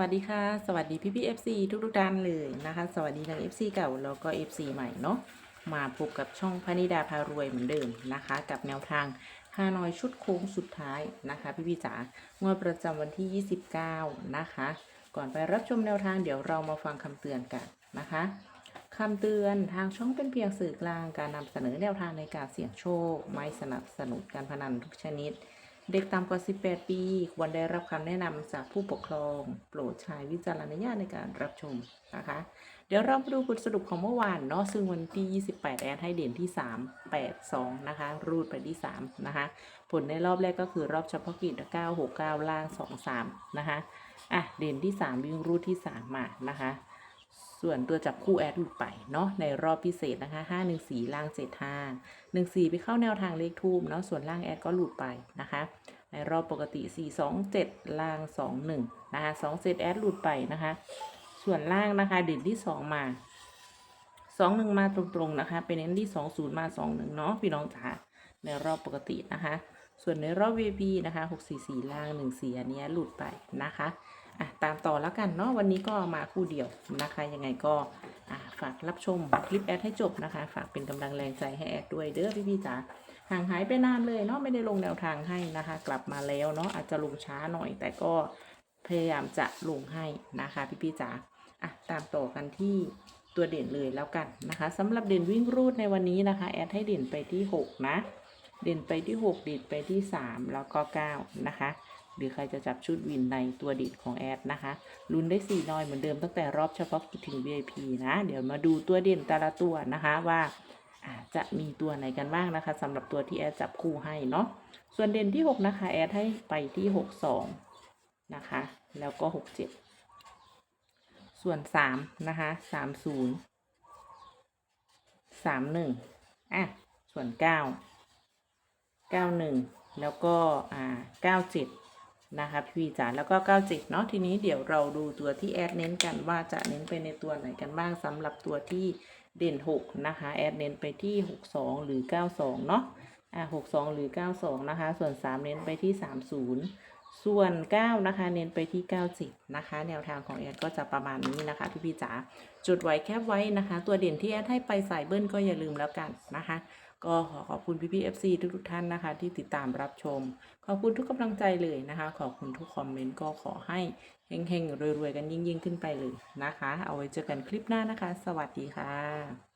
วัสดีค่ะ สวัสดีพี่พี่เอฟซีทุกทุกท่านเลยนะคะ สวัสดีทั้ง FC เก่าแล้วก็ FC ใหม่เนาะมาพบกับช่องพนิดาพารวยเหมือนเดิมนะคะ กับแนวทางฮานอยชุดโค้งสุดท้ายนะคะพี่พี่จ๋างวดประจำวันที่ 29 นะคะ ก่อนไปรับชมแนวทางเดี๋ยวเรามาฟังคำเตือนกันนะคะคำเตือนทางช่องเป็นเพียงสื่อกลางการนำเสนอแนวทางในการเสี่ยงโชค ไม่สนับสนุนการพนันทุกชนิด เด็กต่ำกว่า 18 ปี ควรได้รับคำแนะนำจากผู้ปกครอง โปรดใช้วิจารณญาณในการรับชมนะคะ เดี๋ยวเรามาดูบทสรุปของเมื่อวานเนาะซึ่งวันที่ 28 แอดให้เด่นที่ 3 8 2 นะคะ รูดไปที่ 3 นะคะ ผลในรอบแรกก็คือรอบเฉพาะกิจ 969 ล่าง 2 3 นะคะ อะ เด่นที่ 3 วิ่งรูดที่ 3 มานะคะ ส่วนตัวจับคู่แอดหลุดไปเนาะในรอบพิเศษนะคะ 5 1 4ล่าง7 5 1 4 ไปเข้าแนวทางเลขทูบเนาะส่วนล่างแอดก็หลุดไปนะคะในรอบปกติ 4 2 7 ล่าง 2 1 นะคะ2เซตแอดหลุดไปนะคะ ส่วนล่างนะคะเด่นที่ 2 มา 2 1 มาตรงๆนะคะเป็นเน้นที่ 2 0 มา 2 1 เนาะพี่น้องจ๋าในรอบปกตินะคะ ส่วนในรอบ VP นะคะ 6 4 4 ล่าง 1 4 อันเนี้ยหลุดไปนะคะ อะตามต่อแล้วกันเนาะวันนี้ก็มาคู่เดียวนะคะ ยังไงก็อะฝากรับชมคลิปแอดให้จบนะคะ ฝากเป็นกำลังแรงใจให้แอดด้วยเด้อพี่ๆจ๋าห่างหายไปนานเลยเนาะไม่ได้ลงแนวทางให้นะคะ กลับมาแล้วเนาะอาจจะลงช้าหน่อย แต่ก็พยายามจะลงให้นะคะ พี่พี่จ๋าอะตามต่อกันที่ตัวเด่นเลยแล้วกันนะคะสำหรับเด่นวิ่งรูดในวันนี้นะคะ แอดให้เด่นไปที่ 6 นะ เด่นไปที่ 6 เด่นไปที่ 3 แล้วก็ 9 นะคะ หรือใครจะจับชุดวินในตัวเด่นของแอดนะคะ ลุ้นได้4น้อยเหมือนเดิมตั้งแต่รอบเฉพาะกิจถึง VIP นะ เดี๋ยวมาดูตัวเด่นแต่ละตัวนะคะว่าจจะมีตัวไหนกันบ้างนะคะสำหรับตัวที่แอดจับคู่ให้เนาะ ส่วนเด่นที่ 6 นะคะ แอดให้ไปที่ 62 นะคะ แล้วก็ 67 ส่วน 3 นะคะ 30 31 อะ ส่วน 9 91 แล้วก็ อ่า 97 นะคะพี่จ๋าแล้วก็ 97 เนาะทีนี้เดี๋ยวเราดูตัวที่แอดเน้นกันว่าจะเน้นไปในตัวไหนกันบ้างสำหรับตัวที่เด่น 6 นะคะ แอดเน้นไปที่ 62 หรือ 92 เนาะอ่า62 หรือ 92 นะคะ ส่วน 3 เน้นไปที่ 30 ส่วน 9 นะคะ เน้นไปที่90นะคะ แนวทางของแอดก็จะประมาณนี้นะคะพี่พี่จ๋าจุดไว้แคบไว้นะคะ ตัวเด่นที่แอดให้ไปสายเบิ้ลก็อย่าลืมแล้วกันนะคะ ก็ขอขอบคุณพี่พี่ๆ FC ทุกทุกๆท่านนะคะ ที่ติดตามรับชม ขอบคุณทุกกำลังใจเลยนะคะ ขอบคุณทุกคอมเมนต์ก็ขอให้เฮงๆรวยๆกันยิ่งๆ ขึ้นไปเลยนะคะ เอาไว้เจอกันคลิปหน้านะคะ สวัสดีค่ะ